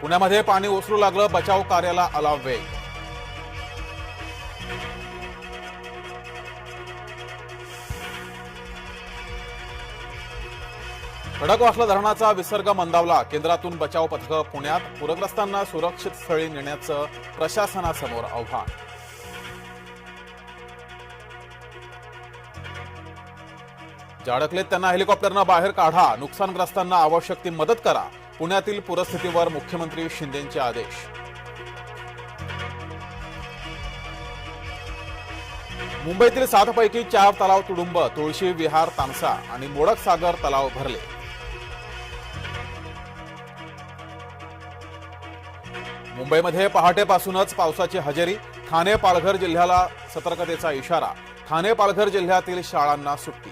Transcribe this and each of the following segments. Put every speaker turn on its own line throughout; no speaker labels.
पुण्यामध्ये पाणी ओसरू लागलं बचाव कार्याला अलाव वेग. खडकवासला धरणाचा विसर्ग मंदावला. केंद्रातून बचाव पथकं पुण्यात पूरग्रस्तांना सुरक्षित स्थळी नेण्याचं प्रशासनासमोर आव्हान. जे अडकलेत त्यांना हेलिकॉप्टरनं बाहेर काढा. नुकसानग्रस्तांना आवश्यक ती मदत करा. पुण्यातील पूरस्थितीवर मुख्यमंत्री शिंदेचे आदेश. मुंबईतील सातपैकी चार तलाव तुडुंब तुळशी विहार तानसा आणि मोडक सागर तलाव भरले. मुंबईमध्ये पहाटेपासूनच पावसाची हजेरी. ठाणे पालघर जिल्ह्याला सतर्कतेचा इशारा. ठाणे पालघर जिल्ह्यातील शाळांना सुट्टी.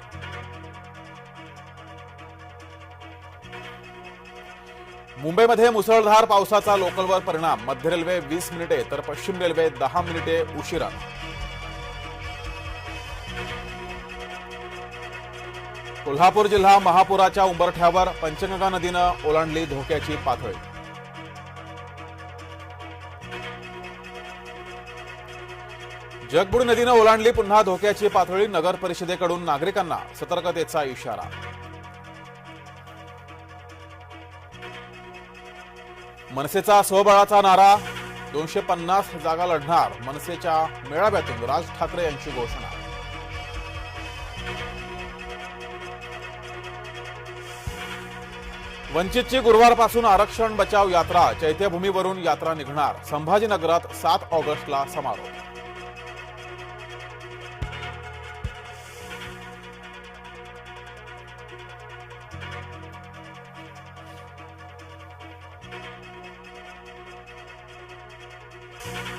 मुंबईमध्ये मुसळधार पावसाचा लोकलवर परिणाम. मध्य रेल्वे वीस मिनिटे तर पश्चिम रेल्वे दहा मिनिटे उशिरा. कोल्हापूर जिल्हा महापुराच्या उंबरठ्यावर पंचगंगा नदीनं ओलांडली धोक्याची पातळी. जगबुडी नदीनं ओलांडली पुन्हा धोक्याची पातळी नगर परिषदेकडून नागरिकांना सतर्कतेचा इशारा. मनसेचा स्वबळाचा नारा दोनशे पन्नास जागा लढणार मनसेच्या मेळाव्यातून राज ठाकरे यांची घोषणा. वंचितची गुरुवारपासून आरक्षण बचाव यात्रा चैत्यभूमीवरून यात्रा निघणार. संभाजीनगरात सात ऑगस्टला समारोप. Thank you.